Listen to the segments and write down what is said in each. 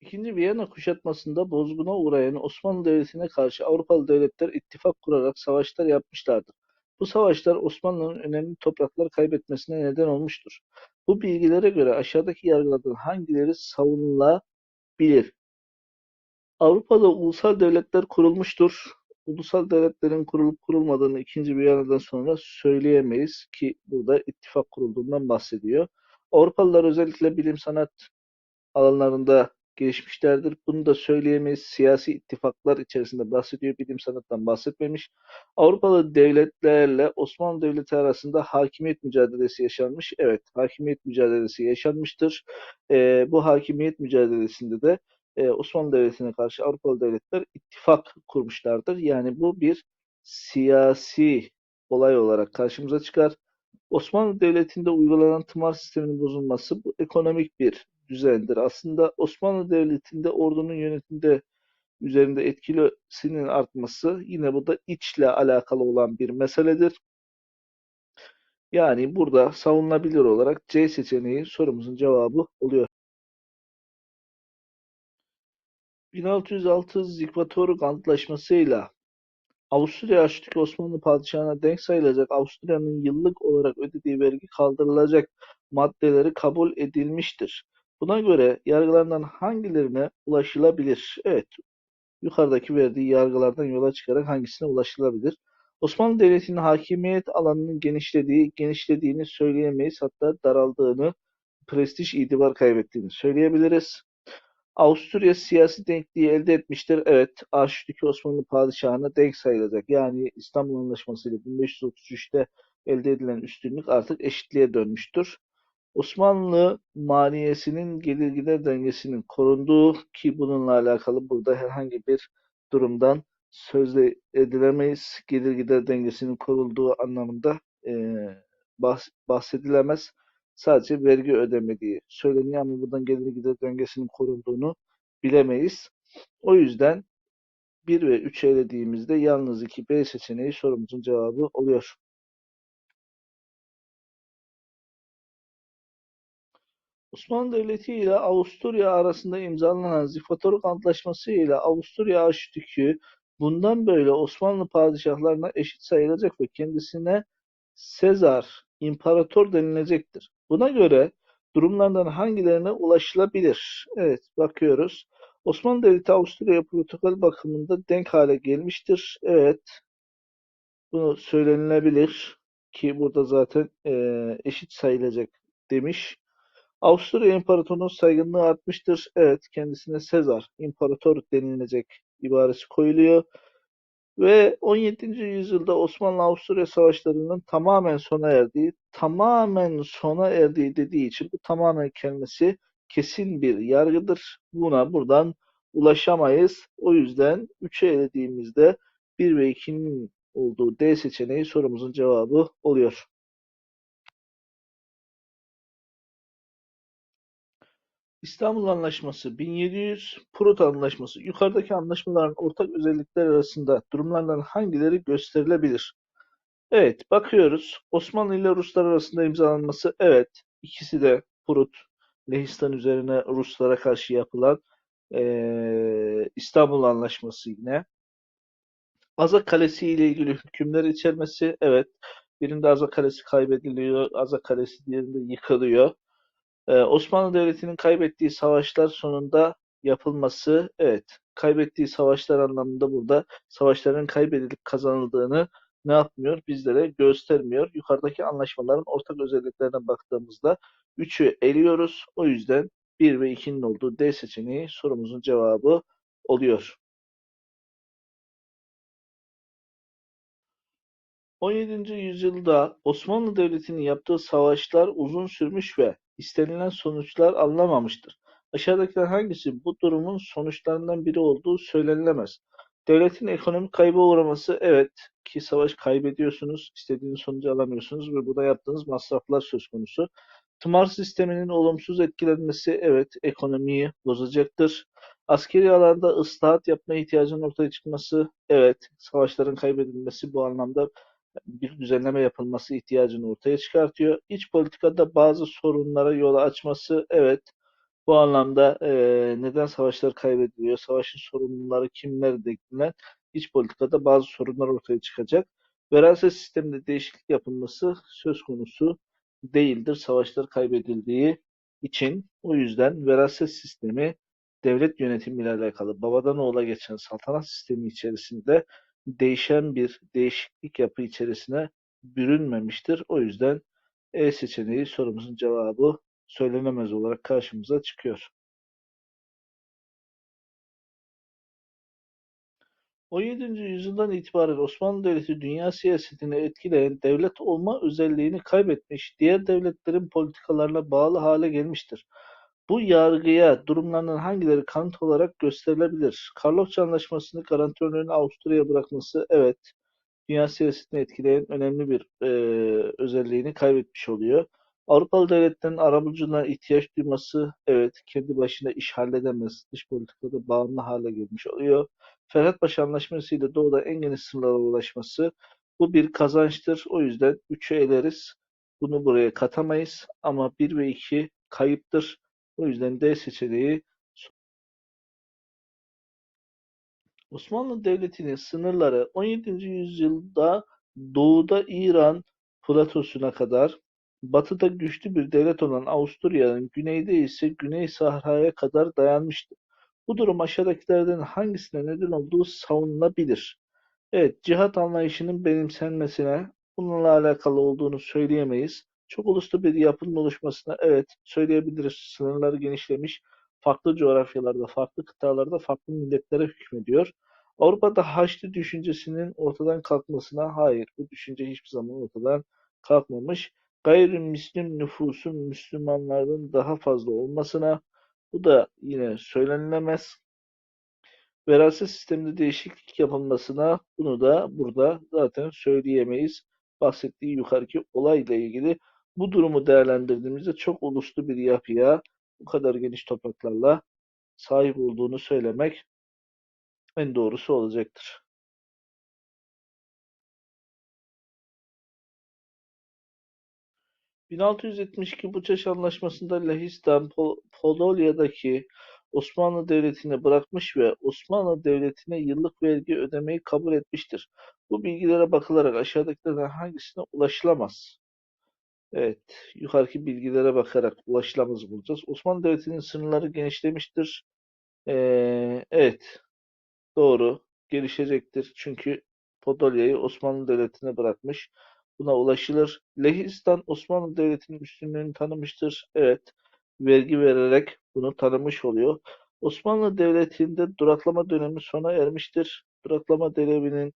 İkinci Viyana kuşatmasında bozguna uğrayan Osmanlı Devleti'ne karşı Avrupalı devletler ittifak kurarak savaşlar yapmışlardır. Bu savaşlar Osmanlı'nın önemli topraklar kaybetmesine neden olmuştur. Bu bilgilere göre aşağıdaki yargılardan hangileri savunulabilir? Avrupa'da ulusal devletler kurulmuştur. Ulusal devletlerin kurulup kurulmadığını ikinci Viyana'dan sonra söyleyemeyiz ki burada ittifak kurulduğundan bahsediyor. Avrupalılar özellikle bilim sanat alanlarında gelişmişlerdir. Bunu da söyleyemeyiz. Siyasi ittifaklar içerisinde bahsediyor. Bilim sanattan bahsetmemiş. Avrupalı devletlerle Osmanlı Devleti arasında hakimiyet mücadelesi yaşanmış. Evet, hakimiyet mücadelesi yaşanmıştır. Ee, bu hakimiyet mücadelesinde de e, Osmanlı Devleti'ne karşı Avrupalı devletler ittifak kurmuşlardır. Yani bu bir siyasi olay olarak karşımıza çıkar. Osmanlı Devleti'nde uygulanan tımar sisteminin bozulması bu ekonomik bir düzendir. Aslında Osmanlı Devleti'nde ordunun yönetimde üzerinde etkilisinin artması yine bu da içle alakalı olan bir meseledir. Yani burada savunulabilir olarak C seçeneği sorumuzun cevabı oluyor. 1606 Zikvatoruk Antlaşması'yla Avusturya Arşidük Osmanlı Padişahı'na denk sayılacak Avusturya'nın yıllık olarak ödediği vergi kaldırılacak maddeleri kabul edilmiştir. Buna göre yargılarından hangilerine ulaşılabilir? Evet, yukarıdaki verdiği yargılardan yola çıkarak hangisine ulaşılabilir? Osmanlı Devleti'nin hakimiyet alanının genişlediği, genişlediğini söyleyemeyiz. Hatta daraldığını, prestij, itibar kaybettiğini söyleyebiliriz. Avusturya siyasi denkliği elde etmiştir. Evet, Arşidük Osmanlı Padişahı'na denk sayılacak. Yani İstanbul Anlaşması ile 1533'te elde edilen üstünlük artık eşitliğe dönmüştür. Osmanlı maliyesinin gelir gider dengesinin korunduğu ki bununla alakalı burada herhangi bir durumdan söz edilemeyiz. Gelir gider dengesinin korunduğu anlamında e, bahs bahsedilemez. Sadece vergi ödemediği söyleniyor ama buradan gelir gider dengesinin korunduğunu bilemeyiz. O yüzden 1 ve 3 elediğimizde yalnız 2 B seçeneği sorumuzun cevabı oluyor. Osmanlı Devleti ile Avusturya arasında imzalanan Zifatoruk Antlaşması ile Avusturya Arşidükü bundan böyle Osmanlı padişahlarına eşit sayılacak ve kendisine Sezar, imparator denilecektir. Buna göre durumlardan hangilerine ulaşılabilir? Evet, bakıyoruz. Osmanlı Devleti Avusturya protokol bakımında denk hale gelmiştir. Evet, bunu söylenilebilir ki burada zaten e, eşit sayılacak demiş. Avusturya İmparatorluğu'nun saygınlığı artmıştır. Evet, kendisine Sezar, imparator denilecek ibaresi koyuluyor. Ve 17. yüzyılda Osmanlı-Avusturya savaşlarının tamamen sona erdiği, tamamen sona erdiği dediği için bu tamamen kelimesi kesin bir yargıdır. Buna buradan ulaşamayız. O yüzden 3'e elediğimizde 1 ve 2'nin olduğu D seçeneği sorumuzun cevabı oluyor. İstanbul Anlaşması 1700, Prut Anlaşması. Yukarıdaki anlaşmaların ortak özellikler arasında durumlardan hangileri gösterilebilir? Evet, bakıyoruz. Osmanlı ile Ruslar arasında imzalanması, evet. İkisi de Prut, Lehistan üzerine Ruslara karşı yapılan ee, İstanbul Anlaşması yine. Azak Kalesi ile ilgili hükümler içermesi, evet. Birinde Azak Kalesi kaybediliyor, Azak Kalesi diğerinde yıkılıyor. Ee, Osmanlı Devleti'nin kaybettiği savaşlar sonunda yapılması, evet, kaybettiği savaşlar anlamında burada savaşların kaybedilip kazanıldığını ne yapmıyor? Bizlere göstermiyor. Yukarıdaki anlaşmaların ortak özelliklerine baktığımızda 3'ü eliyoruz. O yüzden 1 ve 2'nin olduğu D seçeneği sorumuzun cevabı oluyor. 17. yüzyılda Osmanlı Devleti'nin yaptığı savaşlar uzun sürmüş ve istenilen sonuçlar alınamamıştır. Aşağıdakiler hangisi bu durumun sonuçlarından biri olduğu söylenilemez. Devletin ekonomik kayba uğraması evet ki savaş kaybediyorsunuz, istediğiniz sonucu alamıyorsunuz ve burada yaptığınız masraflar söz konusu. Tımar sisteminin olumsuz etkilenmesi evet ekonomiyi bozacaktır. Askeri alanda ıslahat yapma ihtiyacının ortaya çıkması evet savaşların kaybedilmesi bu anlamda bir düzenleme yapılması ihtiyacını ortaya çıkartıyor. İç politikada bazı sorunlara yol açması evet Bu anlamda eee, neden savaşlar kaybediliyor, savaşın sorumluları kimler dediğinden iç politikada bazı sorunlar ortaya çıkacak. Veraset sisteminde değişiklik yapılması söz konusu değildir savaşlar kaybedildiği için. O yüzden veraset sistemi devlet yönetimiyle alakalı babadan oğula geçen saltanat sistemi içerisinde değişen bir değişiklik yapı içerisine bürünmemiştir. O yüzden E seçeneği sorumuzun cevabı söylenemez olarak karşımıza çıkıyor. 17. yüzyıldan itibaren Osmanlı Devleti dünya siyasetini etkileyen devlet olma özelliğini kaybetmiş, diğer devletlerin politikalarına bağlı hale gelmiştir. Bu yargıya durumlarının hangileri kanıt olarak gösterilebilir? Karlofça Anlaşması'nı garantörlüğünü Avusturya'ya bırakması, evet, dünya siyasetini etkileyen önemli bir e, özelliğini kaybetmiş oluyor. Avrupalı devletlerin arabuluculuğuna ihtiyaç duyması, evet, kendi başına iş halledemez, dış politikada bağımlı hale gelmiş oluyor. Ferhatpaşa Anlaşması ile doğuda en geniş sınırlara ulaşması, bu bir kazançtır. O yüzden 3'ü eleriz. Bunu buraya katamayız ama 1 ve 2 kayıptır. O yüzden D seçeneği Osmanlı Devleti'nin sınırları 17. yüzyılda doğuda İran platosuna kadar, batıda güçlü bir devlet olan Avusturya'nın güneyde ise Güney Sahra'ya kadar dayanmıştı. Bu durum aşağıdakilerden hangisine neden olduğu savunulabilir. Evet, cihat anlayışının benimsenmesine bununla alakalı olduğunu söyleyemeyiz. Çok uluslu bir yapının oluşmasına evet söyleyebiliriz. Sınırları genişlemiş, farklı coğrafyalarda, farklı kıtalarda farklı milletlere hükmediyor. Avrupa'da Haçlı düşüncesinin ortadan kalkmasına hayır, bu düşünce hiçbir zaman ortadan kalkmamış. Gayrimüslim nüfusun Müslümanlardan daha fazla olmasına bu da yine söylenilemez. Veraset sisteminde değişiklik yapılmasına bunu da burada zaten söyleyemeyiz. Bahsettiği yukarıki olayla ilgili bu durumu değerlendirdiğimizde çok uluslu bir yapıya bu kadar geniş topraklarla sahip olduğunu söylemek en doğrusu olacaktır. 1672 Buçaş Anlaşması'nda Lehistan, Pol Podolya'daki Osmanlı Devleti'ne bırakmış ve Osmanlı Devleti'ne yıllık vergi ödemeyi kabul etmiştir. Bu bilgilere bakılarak aşağıdakilerden hangisine ulaşılamaz? Evet, yukarıki bilgilere bakarak ulaşılamaz bulacağız. Osmanlı Devleti'nin sınırları genişlemiştir. Ee, evet, doğru, gelişecektir. Çünkü Podolya'yı Osmanlı Devleti'ne bırakmış. Buna ulaşılır. Lehistan Osmanlı Devleti'nin üstünlüğünü tanımıştır. Evet, vergi vererek bunu tanımış oluyor. Osmanlı Devleti'nde duraklama dönemi sona ermiştir. Duraklama döneminin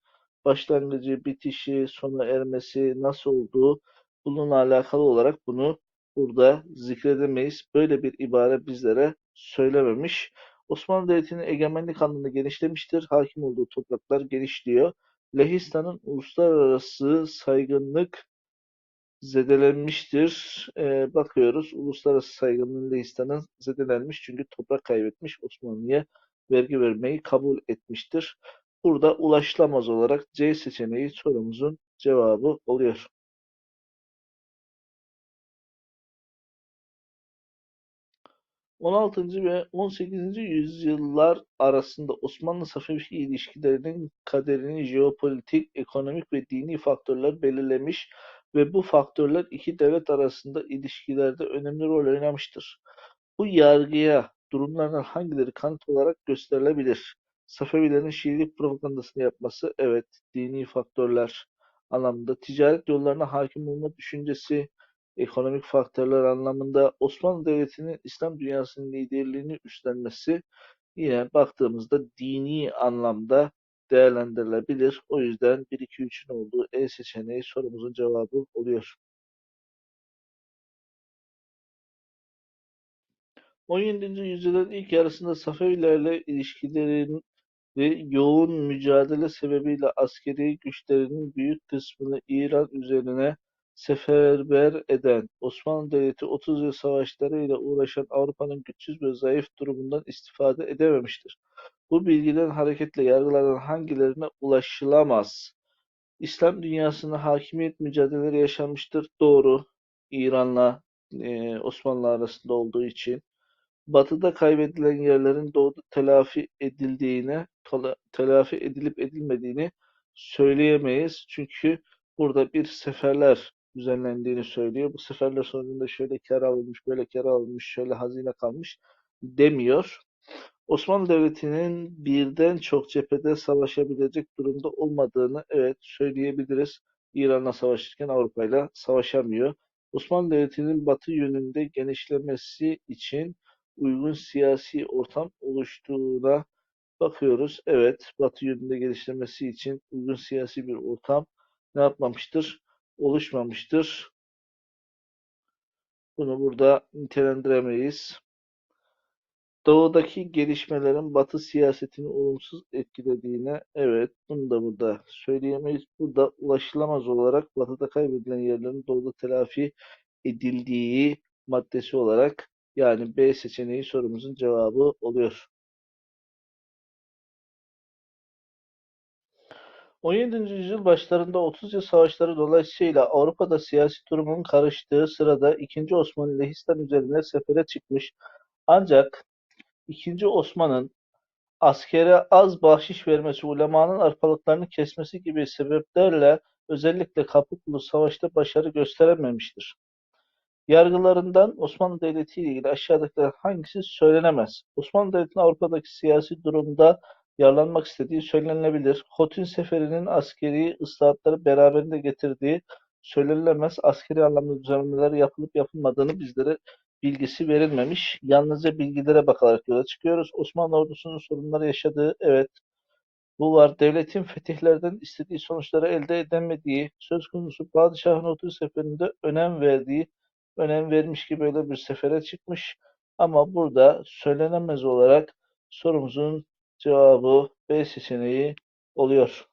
başlangıcı, bitişi, sona ermesi nasıl olduğu bununla alakalı olarak bunu burada zikredemeyiz. Böyle bir ibare bizlere söylememiş. Osmanlı Devleti'nin egemenlik alanını genişlemiştir. Hakim olduğu topraklar genişliyor. Lehistan'ın uluslararası saygınlık zedelenmiştir. Ee, bakıyoruz uluslararası saygınlığın Lehistan'ın zedelenmiş çünkü toprak kaybetmiş Osmanlı'ya vergi vermeyi kabul etmiştir. Burada ulaşılamaz olarak C seçeneği sorumuzun cevabı oluyor. 16. ve 18. yüzyıllar arasında Osmanlı-Safevi ilişkilerinin kaderini jeopolitik, ekonomik ve dini faktörler belirlemiş ve bu faktörler iki devlet arasında ilişkilerde önemli rol oynamıştır. Bu yargıya durumlardan hangileri kanıt olarak gösterilebilir? Safevilerin Şiilik propagandasını yapması, evet, dini faktörler anlamında, ticaret yollarına hakim olma düşüncesi, ekonomik faktörler anlamında Osmanlı Devleti'nin İslam dünyasının liderliğini üstlenmesi yine baktığımızda dini anlamda değerlendirilebilir. O yüzden 1-2-3'ün olduğu E seçeneği sorumuzun cevabı oluyor. 17. yüzyılın ilk yarısında Safevilerle ilişkilerin ve yoğun mücadele sebebiyle askeri güçlerinin büyük kısmını İran üzerine seferber eden Osmanlı Devleti 30 yıl savaşlarıyla uğraşan Avrupa'nın güçsüz ve zayıf durumundan istifade edememiştir. Bu bilgiden hareketle yargılardan hangilerine ulaşılamaz? İslam dünyasında hakimiyet mücadeleleri yaşanmıştır. Doğru. İran'la e, Osmanlı arasında olduğu için. Batı'da kaybedilen yerlerin Doğu'da telafi edildiğine, telafi edilip edilmediğini söyleyemeyiz. Çünkü burada bir seferler düzenlendiğini söylüyor. Bu seferler sonucunda şöyle kar alınmış, böyle kar alınmış, şöyle hazine kalmış demiyor. Osmanlı Devleti'nin birden çok cephede savaşabilecek durumda olmadığını evet söyleyebiliriz. İran'la savaşırken Avrupa'yla savaşamıyor. Osmanlı Devleti'nin batı yönünde genişlemesi için uygun siyasi ortam oluştuğuna bakıyoruz. Evet, batı yönünde genişlemesi için uygun siyasi bir ortam ne yapmamıştır? Oluşmamıştır. Bunu burada nitelendiremeyiz. Doğudaki gelişmelerin Batı siyasetini olumsuz etkilediğine evet bunu da burada söyleyemeyiz. Burada ulaşılamaz olarak Batı'da kaybedilen yerlerin Doğu'da telafi edildiği maddesi olarak yani B seçeneği sorumuzun cevabı oluyor. 17. yüzyıl başlarında 30 yıl savaşları dolayısıyla Avrupa'da siyasi durumun karıştığı sırada 2. Osman Lehistan üzerine sefere çıkmış ancak II. Osman'ın askere az bahşiş vermesi, ulemanın arpalıklarını kesmesi gibi sebeplerle özellikle Kapıkulu Savaş'ta başarı gösterememiştir. Yargılarından Osmanlı Devleti ile ilgili aşağıdakiler hangisi söylenemez? Osmanlı Devleti'nin Avrupa'daki siyasi durumda yararlanmak istediği söylenebilir. Hotin Seferi'nin askeri ıslahatları beraberinde getirdiği söylenemez. Askeri anlamda düzenlemeler yapılıp yapılmadığını bizlere bilgisi verilmemiş. Yalnızca bilgilere bakarak yola çıkıyoruz. Osmanlı ordusunun sorunları yaşadığı, evet bu var. Devletin fetihlerden istediği sonuçları elde edemediği, söz konusu padişahın otur seferinde önem verdiği, önem vermiş ki böyle bir sefere çıkmış. Ama burada söylenemez olarak sorumuzun cevabı B seçeneği oluyor.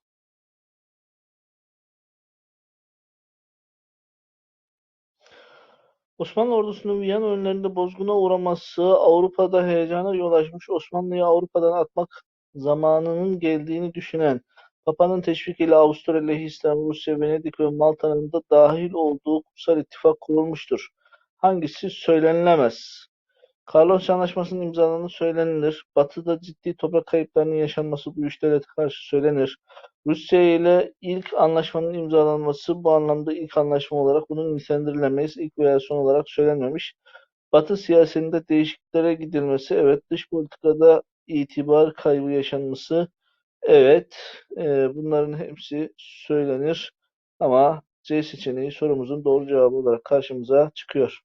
Osmanlı ordusunun Viyana önlerinde bozguna uğraması Avrupa'da heyecana yol açmış. Osmanlı'yı Avrupa'dan atmak zamanının geldiğini düşünen, Papa'nın teşvikiyle Avusturya, Lehistan, Rusya, Venedik ve Malta'nın da dahil olduğu kutsal ittifak kurulmuştur. Hangisi söylenilemez? Karlosya Anlaşması'nın imzalandığı söylenilir. Batı'da ciddi toprak kayıplarının yaşanması bu üç devlete karşı söylenir. Rusya ile ilk anlaşmanın imzalanması bu anlamda ilk anlaşma olarak bunun nitelendirilemeyiz. İlk veya son olarak söylenmemiş. Batı siyasetinde değişikliklere gidilmesi, evet. Dış politikada itibar kaybı yaşanması, evet. E, bunların hepsi söylenir. Ama C seçeneği sorumuzun doğru cevabı olarak karşımıza çıkıyor.